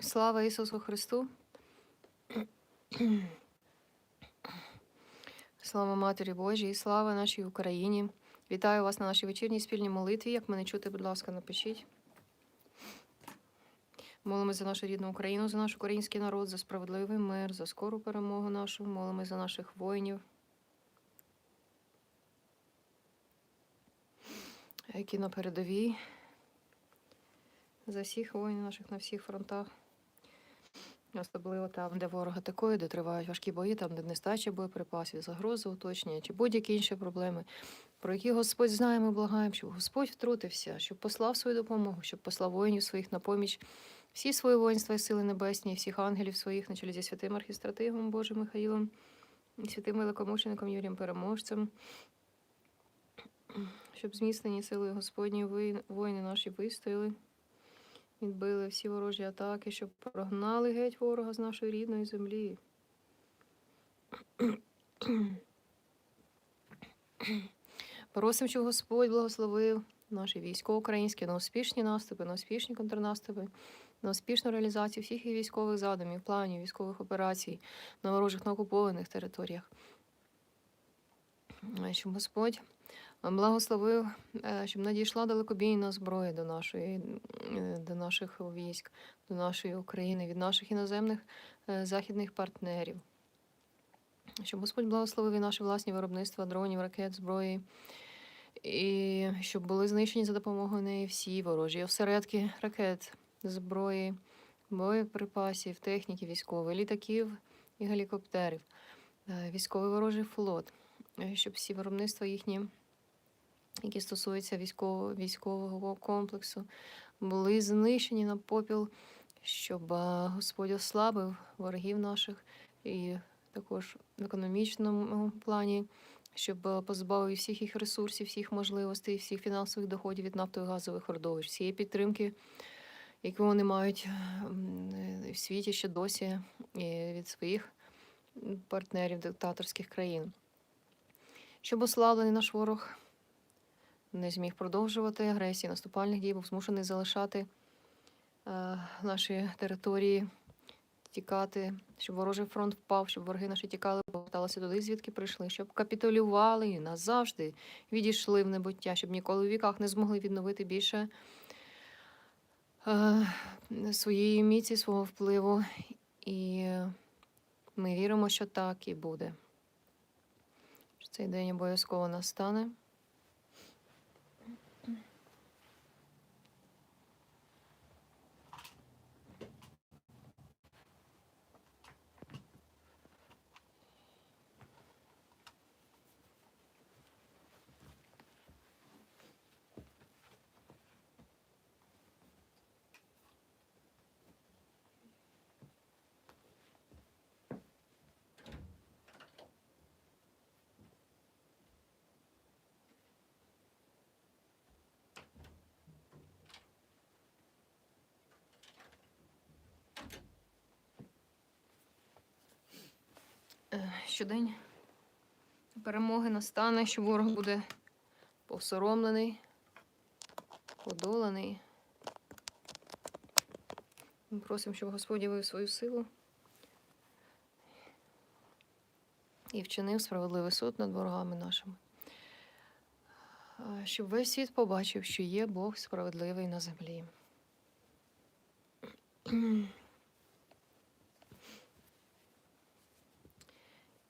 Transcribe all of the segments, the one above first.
Слава Ісусу Христу! Слава Матері Божій, слава нашій Україні. Вітаю вас на нашій вечірній спільній молитві. Як мене чути, будь ласка, напишіть. Молимось за нашу рідну Україну, за наш український народ, за справедливий мир, за скору перемогу нашу. Молимось за наших воїнів, які на передовій. За всіх воїнів наших на всіх фронтах. Особливо там, де ворог атакує, де тривають важкі бої, там, де нестача боєприпасів, загрози, уточнення чи будь-які інші проблеми, про які Господь знає, ми благаємо, щоб Господь втрутився, щоб послав свою допомогу, щоб послав воїнів своїх на поміч, всі свої воїнства і сили небесні, всіх ангелів своїх, на чолі зі святим архістратигом Божим Михаїлом, і святим великомучеником Юрієм Переможцем, щоб зміцнені силою Господні воїни наші вистояли. Відбили всі ворожі атаки, щоб прогнали геть ворога з нашої рідної землі. Просимо, щоб Господь благословив наші військо українське на успішні наступи, на успішні контрнаступи, на успішну реалізацію всіх їх військових задумів, планів, військових операцій на ворожих на окупованих територіях. Щоб Господь благословив, е, щоб надійшла далекобійна зброя до нашої, е, до наших військ, до нашої України, від наших іноземних е, західних партнерів. Щоб Господь благословив і наші власні виробництва дронів, ракет, зброї, і щоб були знищені за допомогою неї всі ворожі осередки ракет, зброї, боєприпасів, техніки військової, літаків і гелікоптерів, військовий ворожий флот, щоб всі виробництва їхні які стосуються військового, військового комплексу, були знищені на попіл, щоб Господь ослабив ворогів наших і також в економічному плані, щоб позбавив всіх їх ресурсів, всіх можливостей, всіх фінансових доходів від нафтових газових родовищ, всієї підтримки, яку вони мають в світі ще досі від своїх партнерів диктаторських країн. Щоб ослаблений наш ворог не зміг продовжувати агресії, наступальних дій, був змушений залишати е, наші території, тікати, щоб ворожий фронт впав, щоб вороги наші тікали, поверталися туди, звідки прийшли, щоб капітулювали і назавжди відійшли в небуття, щоб ніколи в віках не змогли відновити більше е, своєї міці, свого впливу. І ми віримо, що так і буде. Що цей день обов'язково настане. Е, щодень перемоги настане, що ворог буде посоромлений, подоланий. Ми просимо, щоб Господь явив свою силу і вчинив справедливий суд над ворогами нашими. Щоб весь світ побачив, що є Бог справедливий на землі.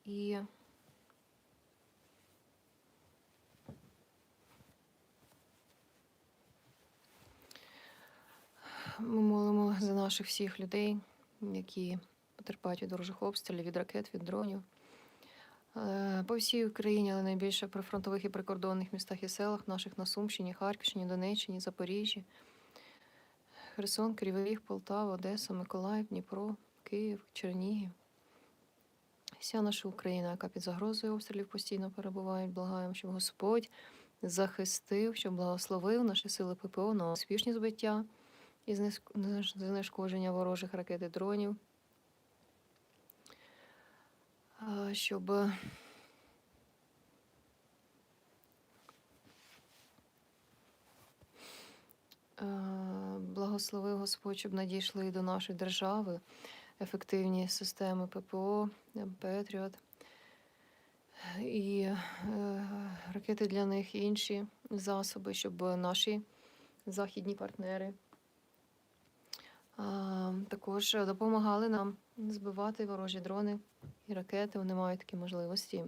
І ми молимо за наших всіх людей, які потерпають від ворожих обстрілів, від ракет, від дронів. Е, По всій Україні, але найбільше при фронтових і прикордонних містах і селах наших на Сумщині, Харківщині, Донеччині, Запоріжжі, Херсон, Кривий Ріг, Полтава, Одеса, Миколаїв, Дніпро, Київ, Чернігів. Вся наша Україна, яка під загрозою обстрілів постійно перебуває, благаємо, щоб Господь захистив, щоб благословив наші сили ППО на успішні збиття і знешкодження ворожих ракет і дронів. Щоб благословив Господь, щоб надійшли до нашої держави ефективні системи ППО, Петріот і е, ракети для них і інші засоби, щоб наші західні партнери також допомагали нам збивати ворожі дрони і ракети. Вони мають такі можливості.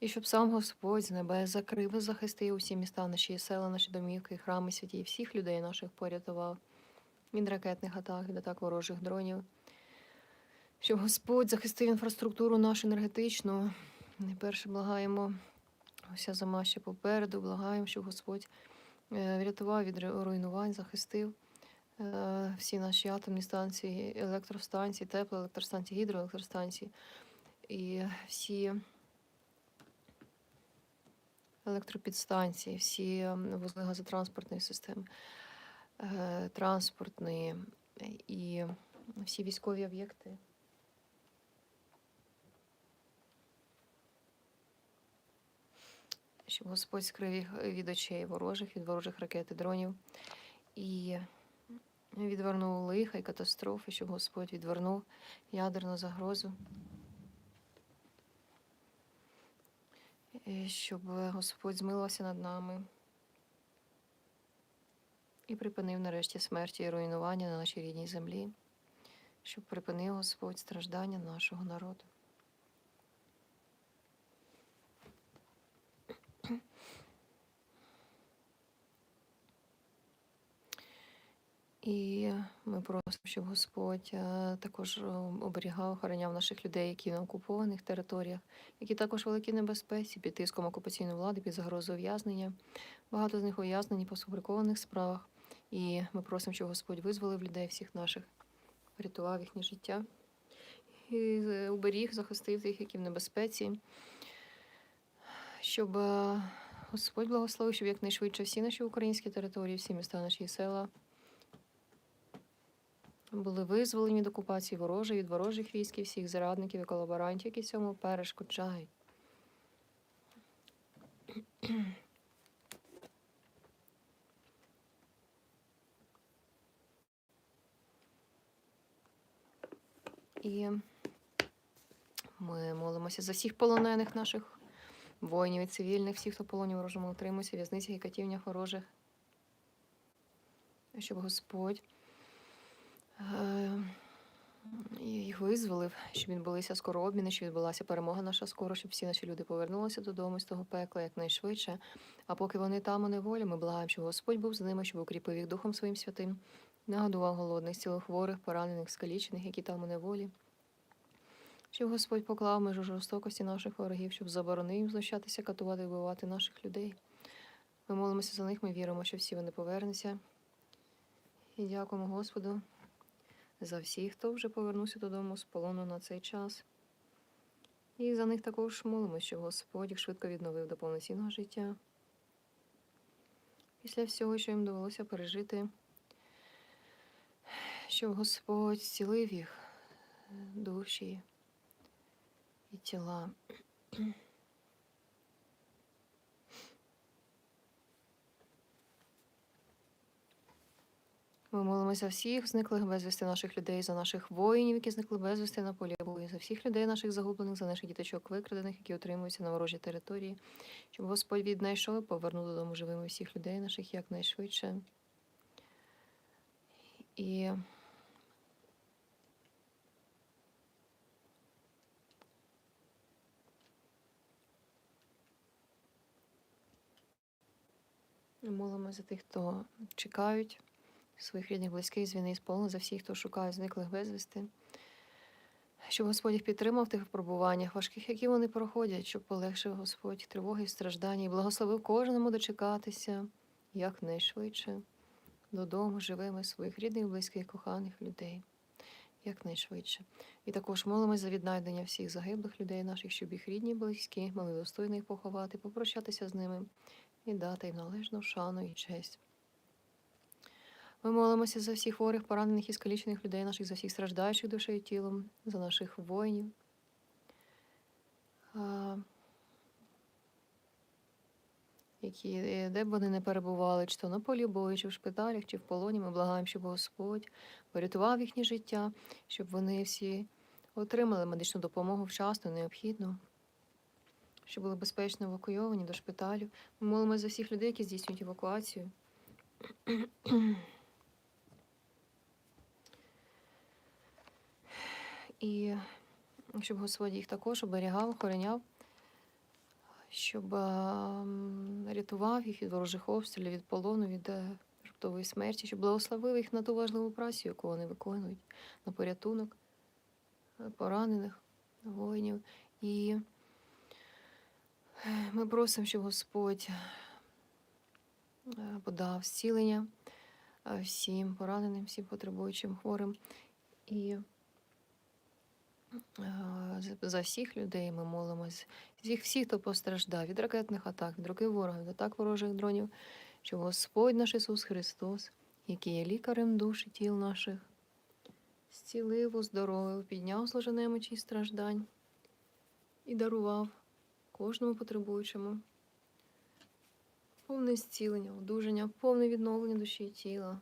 І щоб сам Господь з небес закрив і захистив усі міста, наші села, наші домівки, храми святі, всіх людей наших порятував від ракетних атак, від атак ворожих дронів. Щоб Господь захистив інфраструктуру нашу енергетичну. Найперше благаємо, вся зима ще попереду, благаємо, щоб Господь е, врятував від руйнувань, захистив е, всі наші атомні станції, електростанції, теплоелектростанції, гідроелектростанції і всі електропідстанції, всі вузли газотранспортної системи, е, транспортної е, і всі військові об'єкти. Щоб Господь скрив їх від очей ворожих, від ворожих ракет і дронів і відвернув лиха і катастрофи, щоб Господь відвернув ядерну загрозу. Щоб Господь змилувався над нами і припинив нарешті смерті і руйнування на нашій рідній землі, щоб припинив Господь страждання нашого народу. І ми просимо, щоб Господь е, також е, оберігав, охороняв наших людей, які на окупованих територіях, які також в великій небезпеці під тиском окупаційної влади, під загрозою ув'язнення. Багато з них ув'язнені по сфабрикованих справах. І ми просимо, щоб Господь визволив людей всіх наших, врятував їхнє життя і е, уберіг, захистив тих, які в небезпеці, щоб Господь благословив, щоб якнайшвидше всі наші українські території, всі міста, наші села були визволені від окупації ворожої, від ворожих військ і всіх зрадників і колаборантів, які цьому перешкоджають. І ми молимося за всіх полонених наших воїнів і цивільних, всіх, хто в полоні ворожому утримується, в'язницях і катівнях ворожих, щоб Господь їх визволив, щоб відбулися скоро обміни, щоб відбулася перемога наша скоро, щоб всі наші люди повернулися додому з того пекла якнайшвидше. А поки вони там у неволі, ми благаємо, щоб Господь був з ними, щоб укріпив їх Духом Своїм святим, нагодував голодних, цілохворих, поранених, скалічених, які там у неволі. Щоб Господь поклав межу жорстокості наших ворогів, щоб заборонив їм знущатися, катувати і вбивати наших людей. Ми молимося за них, ми віримо, що всі вони повернуться. І дякуємо Господу за всіх, хто вже повернувся додому з полону на цей час. І за них також молимося, щоб Господь їх швидко відновив до повноцінного життя. Після всього, що їм довелося пережити, щоб Господь зцілив їх душі і тіла. Ми молимося всіх зниклих безвісти наших людей, за наших воїнів, які зникли безвісти на полі бою, за всіх людей наших загублених, за наших діточок викрадених, які утримуються на ворожій території, щоб Господь віднайшов і повернув додому живими всіх людей наших якнайшвидше. І молимо за тих, хто чекають своїх рідних, близьких з війни, сполну за всіх, хто шукає зниклих безвісти. Щоб Господь їх підтримав в тих випробуваннях важких, які вони проходять, щоб полегшив Господь тривоги і страждання і благословив кожному дочекатися якнайшвидше додому живими своїх рідних, близьких, коханих людей. Якнайшвидше. І також молимось за віднайдення всіх загиблих людей наших, щоб їх рідні, близькі, могли достойно їх поховати, попрощатися з ними і дати їм належну шану і честь. Ми молимося за всіх хворих, поранених і скалічених людей наших, за всіх страждаючих душею і тілом, за наших воїнів. Які, е, де б вони не перебували, чи то на полі бою, чи в шпиталях, чи в полоні. Ми благаємо, щоб Господь порятував їхнє життя, щоб вони всі отримали медичну допомогу вчасно, необхідно, щоб були безпечно евакуйовані до шпиталів. Ми молимося за всіх людей, які здійснюють евакуацію. І щоб Господь їх також оберігав, охороняв, щоб ем, рятував їх від ворожих обстрілів, від полону, від е, раптової смерті, щоб благословив їх на ту важливу працю, яку вони виконують, на порятунок е, поранених воїнів. І е, ми просимо, щоб Господь е, подав зцілення е, всім пораненим, всім потребуючим хворим. І е, за- за всіх людей ми молимось, всіх, всіх, хто постраждав від ракетних атак, від руки ворога, від атак ворожих дронів, щоб Господь наш Ісус Христос, який є лікарем душ і тіл наших, зцілив, оздоровив, підняв зложи немочі й страждань і дарував кожному потребуючому повне зцілення, одужання, повне відновлення душі і тіла.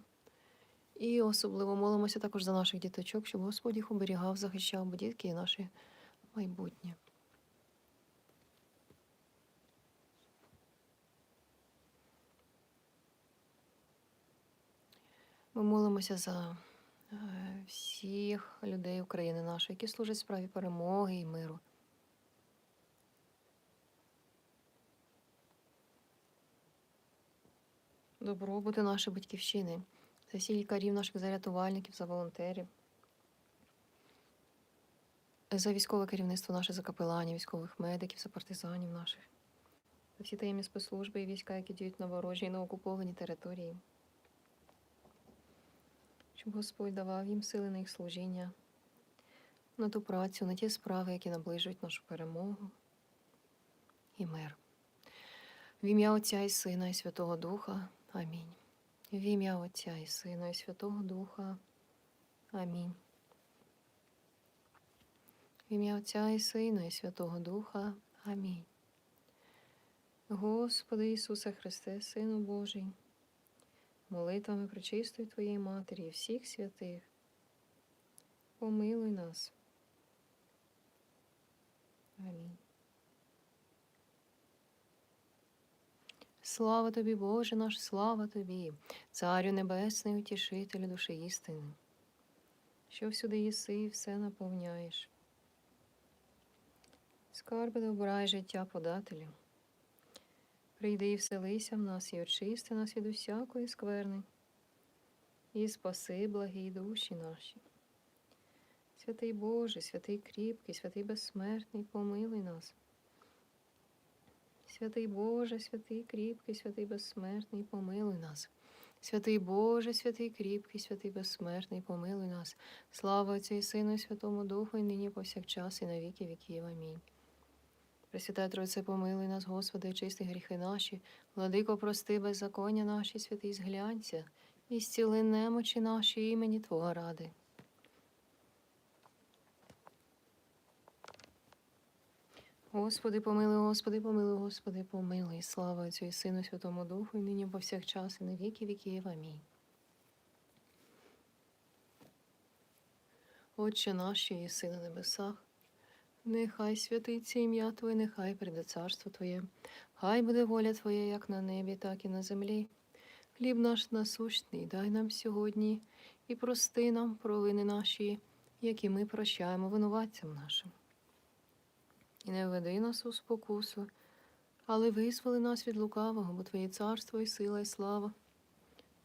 І особливо молимося також за наших діточок, щоб Господь їх оберігав, захищав, бо дітки є наше майбутнє. Ми молимося за е, всіх людей України нашої, які служать справі перемоги і миру. Добробути нашої батьківщини, за всіх лікарів, наших зарятувальників, за волонтерів, за військове керівництво наше, за капеланів, військових медиків, за партизанів наших, за всі таємні спецслужби і війська, які діють на ворожій і на окупованій території. Щоб Господь давав їм сили на їх служіння, на ту працю, на ті справи, які наближують нашу перемогу і мир. В ім'я Отця і Сина і Святого Духа. Амінь. В ім'я Отця і Сина і Святого Духа. Амінь. В ім'я Отця і Сина і Святого Духа. Амінь. Господи Ісусе Христе, Сину Божий, молитвами пречистої Твоєї Матері і всіх святих, помилуй нас. Амінь. Слава тобі, Боже наш, слава тобі, Царю Небесний, утішителю душі істини, що всюди єси і все наповняєш. Скарби добра й життя подателю. Прийди і вселися в нас і очисти нас від усякої скверни, і спаси благі душі наші. Святий Боже, святий кріпкий, святий безсмертний, помилуй нас. Святий Боже, святий кріпкий, святий безсмертний, помилуй нас. Святий Боже, святий кріпкий, святий безсмертний, помилуй нас. Слава Отцю і Сину, і Святому Духу, і нині повсякчас, і на віки віків. Амінь. Пресвятая Тройце, помилуй нас, Господи, очисти гріхи наші, владико, прости беззаконня наші, святий зглянься, і зціли немочі наші імені Твого ради. Господи, помилуй, Господи, помилуй, Господи, помилуй. Слава Отцю і Сину, Святому Духу, і нині повсякчас, і на віки віків. Амінь. Отче наш, що єси на небесах, нехай святиться ім'я Твоє, нехай прийде царство Твоє, хай буде воля Твоя, як на небі, так і на землі. Хліб наш насущний дай нам сьогодні і прости нам провини наші, які ми прощаємо винуватцям нашим. І не веди нас у спокусу, але визволи нас від лукавого, бо Твоє царство і сила, і слава,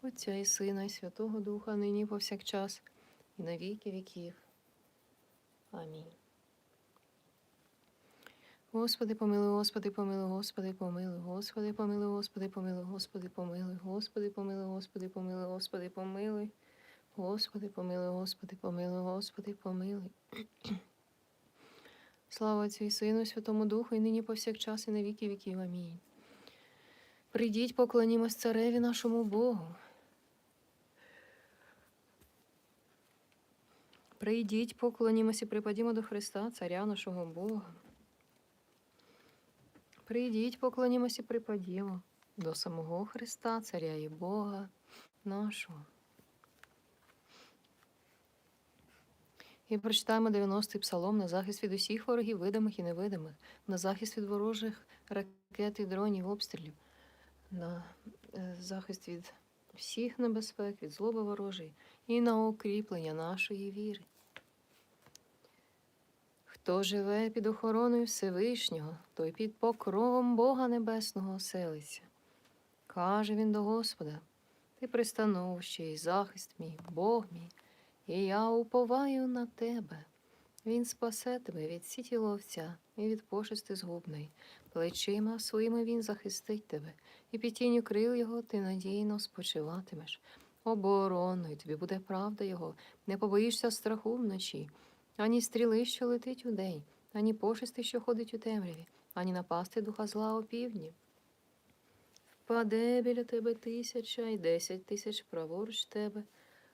Отця і Сина, і Святого Духа, нині повсякчас, і на віки віків. Амінь. Господи, помилуй, Господи, помилуй, Господи, помилуй, Господи, помилуй, Господи, помилуй, Господи, помилуй, Господи, помилуй, Господи, помилуй, Господи, помилуй, Господи, помилуй, Господи, помилуй, Господи, помилуй. Слава Отцю і Сину, Святому Духу, і нині повсякчас, і на віки віків. Амінь. Прийдіть, поклонімось цареві нашому Богу. Прийдіть, поклонімось і припадімо до Христа, царя нашого Бога. Прийдіть, поклонімось і припадімо до самого Христа, Царя і Бога нашого. І прочитаємо 90-й псалом на захист від усіх ворогів, видимих і невидимих, на захист від ворожих ракет і дронів, обстрілів, на е, захист від всіх небезпек, від злоби ворожої і на укріплення нашої віри. Хто живе під охороною Всевишнього, той під покровом Бога Небесного оселиться. Каже він до Господа, ти пристановище і захист мій, Бог мій, і я уповаю на тебе. Він спасе тебе від сіті ловця і від пошести згубної. Плечима своїми він захистить тебе, і під тінню крил його ти надійно спочиватимеш. Обороною тобі буде правда його, не побоїшся страху вночі, ані стріли, що летить удень, ані пошести, що ходить у темряві, ані напасти духа зла опівдні. Впаде біля тебе тисяча і десять тисяч праворуч тебе,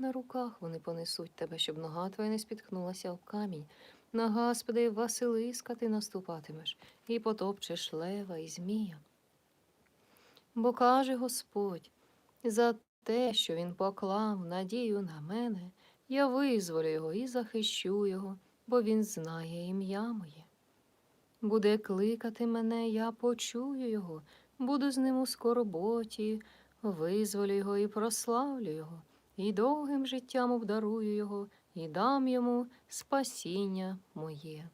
На руках вони понесуть тебе, щоб нога твоя не спіткнулася об камінь. На Господи, Василиска ти наступатимеш, і потопчеш лева і змія. Бо каже Господь, за те, що він поклав надію на мене, я визволю його і захищу його, бо він знає ім'я моє. Буде кликати мене, я почую його, буду з ним у скорботі, визволю його і прославлю його, і довгим життям обдарую його, і дам йому спасіння моє.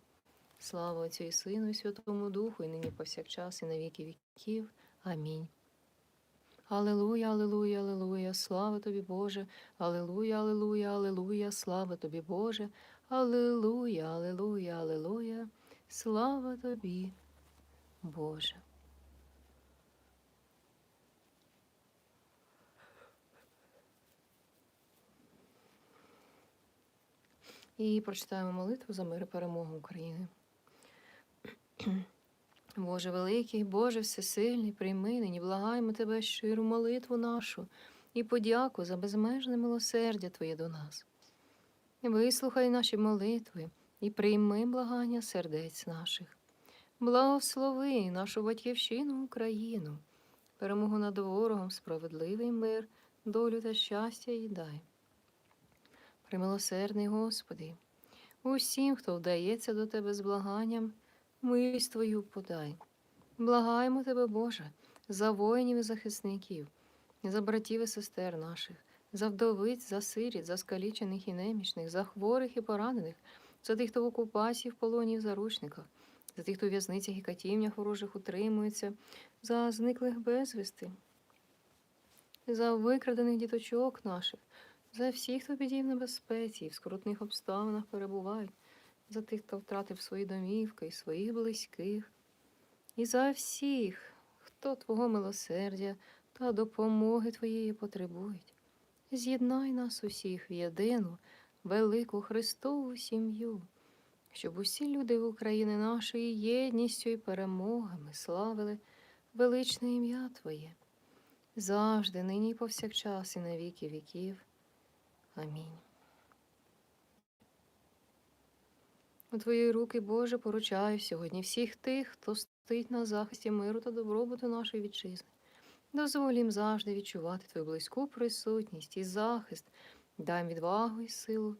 Слава Отцю і Сину, і Святому Духу, і нині повсякчас, і на віки віків. Амінь. Аллилуйя, аллилуйя, аллилуйя, слава тобі, Боже, аллилуйя, аллилуйя, аллилуйя, слава тобі, Боже, аллилуйя, аллилуйя, аллилуйя, слава тобі, Боже. І прочитаємо молитву за мир і перемогу України. Боже великий, Боже всесильний, прийми нині, благаємо Тебе щиру молитву нашу і подяку за безмежне милосердя Твоє до нас. Вислухай наші молитви і прийми благання сердець наших. Благослови нашу батьківщину Україну, перемогу над ворогом, справедливий мир, долю та щастя їй дай. Примилосердний Господи, усім, хто вдається до Тебе з благанням, милість Твою подай. Благаємо Тебе, Боже, за воїнів і захисників, за братів і сестер наших, за вдовиць, за сиріт, за скалічених і немічних, за хворих і поранених, за тих, хто в окупації, в полоні в заручниках, за тих, хто в в'язницях і катівнях ворожих утримується, за зниклих безвісти, за викрадених діточок наших, за всіх, хто підів небезпеці і в скрутних обставинах перебувають, за тих, хто втратив свої домівки і своїх близьких, і за всіх, хто Твого милосердя та допомоги Твоєї потребують. З'єднай нас усіх в єдину, велику Христову сім'ю, щоб усі люди в Україні нашої єдністю і перемогами славили величне ім'я Твоє, завжди, нині повсякчас, і на віки віків. Амінь. У Твої руки, Боже, поручаю сьогодні всіх тих, хто стоїть на захисті миру та добробуту нашої вітчизни. Дозволь їм завжди відчувати Твою близьку присутність і захист, дай відвагу і силу,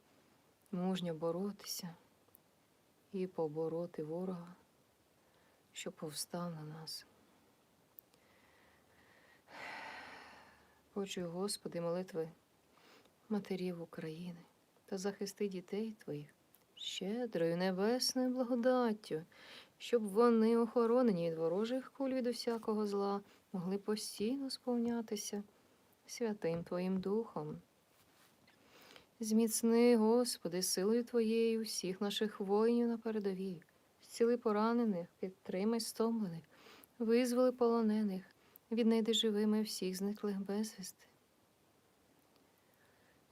мужньо боротися і побороти ворога, що повстав на нас. Почуй, Господи, молитви матерів України та захисти дітей Твоїх щедрою небесною благодаттю, щоб вони, охоронені від ворожих куль від усякого зла, могли постійно сповнятися святим Твоїм Духом. Зміцни, Господи, силою Твоєю всіх наших воїнів на передовій, зціли поранених, підтримай стомлених, визволи полонених, віднайди живими всіх зниклих безвісти.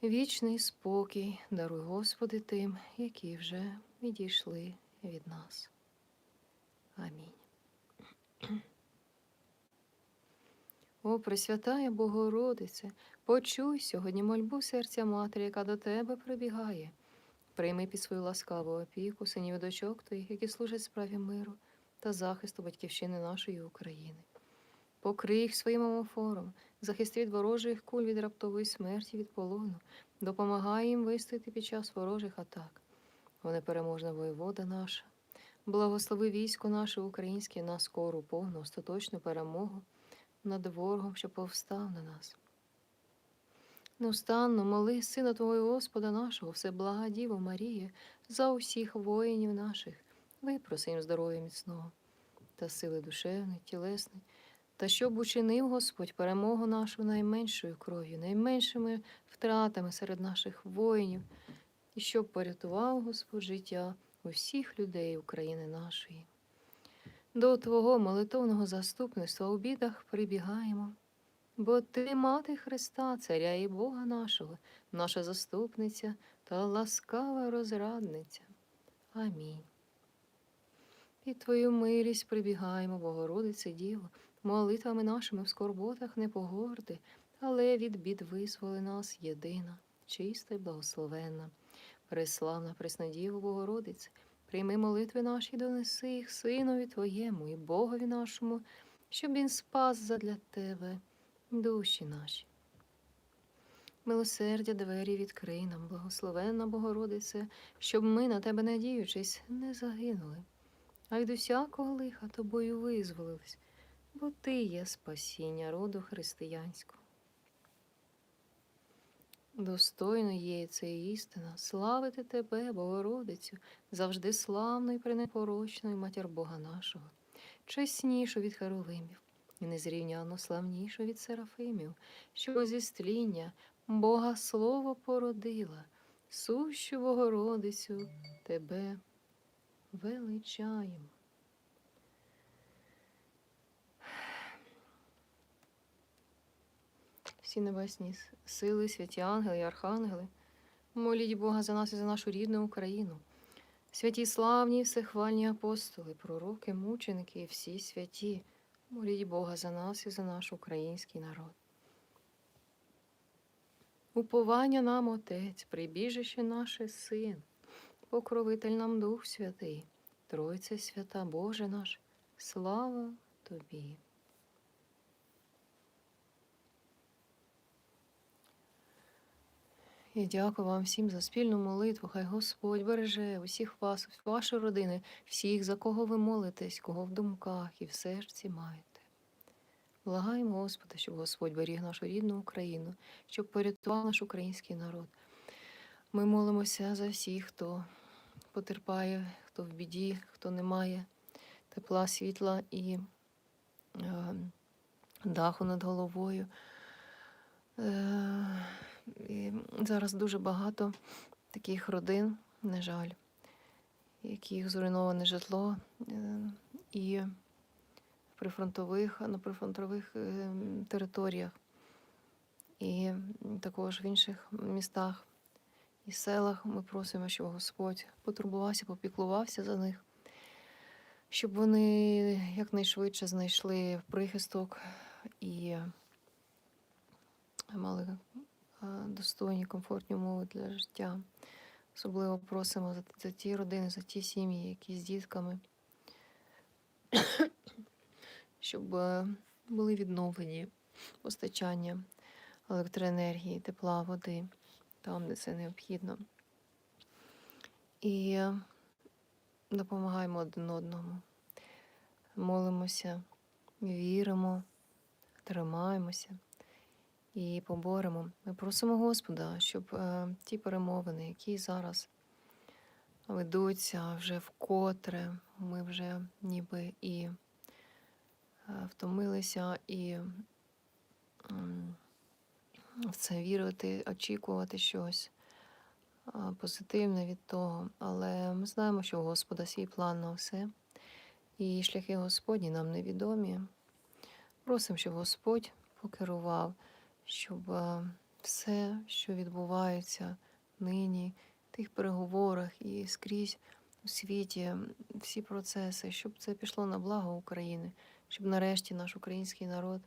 Вічний спокій даруй, Господи, тим, які вже відійшли від нас. Амінь. О, Пресвятая Богородице, почуй сьогодні мольбу серця матері, яка до тебе прибігає. Прийми під свою ласкаву опіку синів дочок твоїх, які служать справі миру та захисту батьківщини нашої України. Покрий їх своїм омофором, захисти від ворожих куль від раптової смерті, від полону, допомагай їм вистояти під час ворожих атак. Вони переможна воєвода наша. Благослови військо наше українське на скору, повну, остаточну перемогу над ворогом, що повстав на нас. Неустанно моли Сина Твого Господа нашого, Всеблага Діво Марія, за усіх воїнів наших, випроси їм здоров'я міцного та сили душевної, тілесної, та щоб учинив Господь перемогу нашу найменшою кров'ю, найменшими втратами серед наших воїнів, і щоб порятував Господь життя усіх людей України нашої. До Твого молитовного заступництва у бідах прибігаємо, бо Ти, мати Христа, Царя і Бога нашого, наша заступниця та ласкава розрадниця. Амінь. Під Твою милість прибігаємо, Богородице Діво, молитвами нашими в скорботах не погорди, але від бід визволи нас єдина, чиста й благословенна, преславна Преснодіво Богородице, прийми молитви наші, донеси їх Синові Твоєму і Богові нашому, щоб Він спас задля Тебе душі наші. Милосердя двері відкрий нам, благословенна Богородице, щоб ми, на тебе надіючись, не загинули, а й до всякого лиха тобою визволились, бо ти є спасіння роду християнського. Достойно є це істина, славити тебе, Богородицю, завжди славну і пренепорочну матір Бога нашого, чеснішу від Херовимів і незрівняно славнішу від Серафимів, що зі стління Бога Слово породила, сущу Богородицю тебе величаємо. Всі небесні сили, святі ангели і архангели, моліть Бога за нас і за нашу рідну Україну. Святі славні, всехвальні апостоли, пророки, мученики і всі святі, моліть Бога за нас і за наш український народ. Уповання нам, Отець, прибіжище наше Син, покровитель нам Дух Святий, Тройце свята Боже наш, слава Тобі. І дякую вам всім за спільну молитву. Хай Господь береже усіх вас, ваші родини, всіх, за кого ви молитесь, кого в думках і в серці маєте. Благаємо Господа, щоб Господь беріг нашу рідну Україну, щоб порятував наш український народ. Ми молимося за всіх, хто потерпає, хто в біді, хто не має тепла, світла і е, даху над головою. Е, і зараз дуже багато таких родин, на жаль, яких зруйноване житло е, і прифронтових, на прифронтових е, територіях, і також в інших містах і селах. Ми просимо, щоб Господь потурбувався, попіклувався за них, щоб вони якнайшвидше знайшли прихисток і мали достойні, комфортні умови для життя. Особливо просимо за, за ті родини, за ті сім'ї, які з дітками, щоб е, були відновлені постачання електроенергії, тепла, води там, де це необхідно. І е, допомагаємо один одному. Молимося, віримо, тримаємося і поборемо. Ми просимо Господа, щоб е, ті перемовини, які зараз ведуться вже вкотре, ми вже ніби і е, втомилися і в це вірити, очікувати щось е, позитивне від того. Але ми знаємо, що у Господа свій план на все, і шляхи Господні нам невідомі. Просимо, щоб Господь покерував щоб е, все, що відбувається нині, в тих переговорах і скрізь у світі, всі процеси, щоб це пішло на благо України, щоб нарешті наш український народ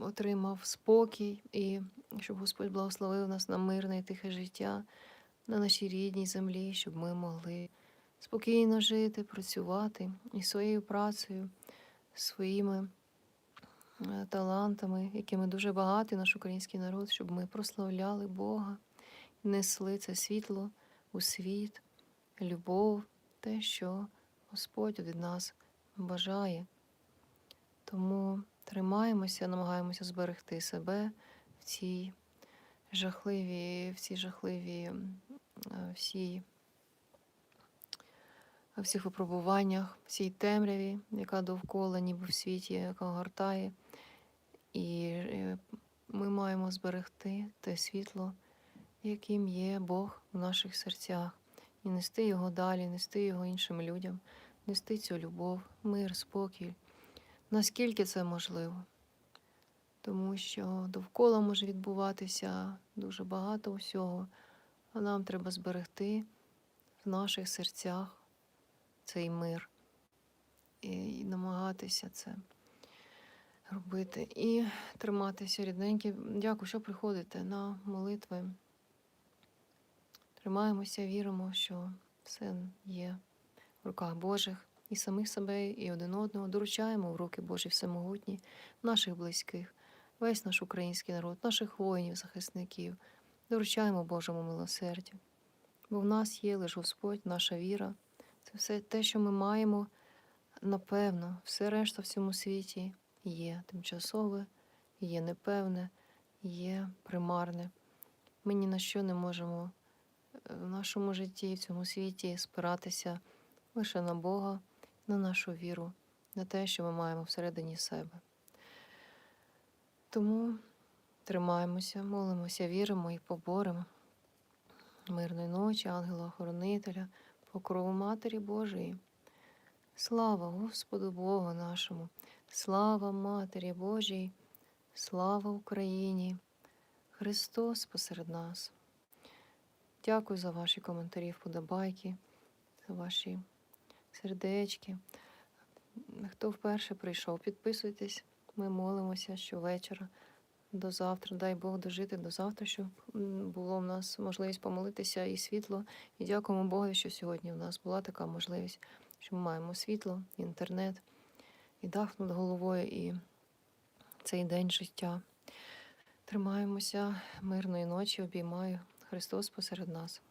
отримав спокій і щоб Господь благословив нас на мирне і тихе життя на нашій рідній землі, щоб ми могли спокійно жити, працювати і своєю працею, своїми е, талантами, якими дуже багатий наш український народ, щоб ми прославляли Бога, несли це світло у світ, любов, те, що Господь від нас бажає. Тому тримаємося, намагаємося зберегти себе в цій жахливій, в цій жахливій е, всій всіх випробуваннях, всій темряві, яка довкола, ніби в світі, яка гортає. І е, ми маємо зберегти те світло, яким є Бог в наших серцях, і нести його далі, нести його іншим людям, нести цю любов, мир, спокій, наскільки це можливо. Тому що довкола може відбуватися дуже багато всього, а нам треба зберегти в наших серцях цей мир і, і намагатися це робити. І триматися рідненькі. Дякую, що приходите на молитви. Тримаємося, віримо, що все є в руках Божих і самих себе, і один одного. Доручаємо в руки Божі всемогутні, наших близьких, весь наш український народ, наших воїнів, захисників. Доручаємо Божому милосердю. Бо в нас є лише Господь, наша віра. Це все те, що ми маємо, напевно, все решта в цьому світі є тимчасове, є непевне, є примарне. Ми ні на що не можемо е, в нашому житті, в цьому світі спиратися лише на Бога, на нашу віру, на те, що ми маємо всередині себе. Тому тримаємося, молимося, віримо і поборемо. Мирної ночі, ангела-охоронителя, покрову Матері Божої. Слава Господу Богу нашому, слава Матері Божій, слава Україні, Христос посеред нас. Дякую за ваші коментарі, вподобайки, за ваші сердечки. Хто вперше прийшов, підписуйтесь. Ми молимося щовечора. До завтра, дай Бог дожити до завтра, щоб було в нас можливість помолитися і світло. І дякуємо Богу, що сьогодні в нас була така можливість, що ми маємо світло, інтернет, і дах над головою, і цей день життя. Тримаємося мирної ночі, обіймаю Христос посеред нас.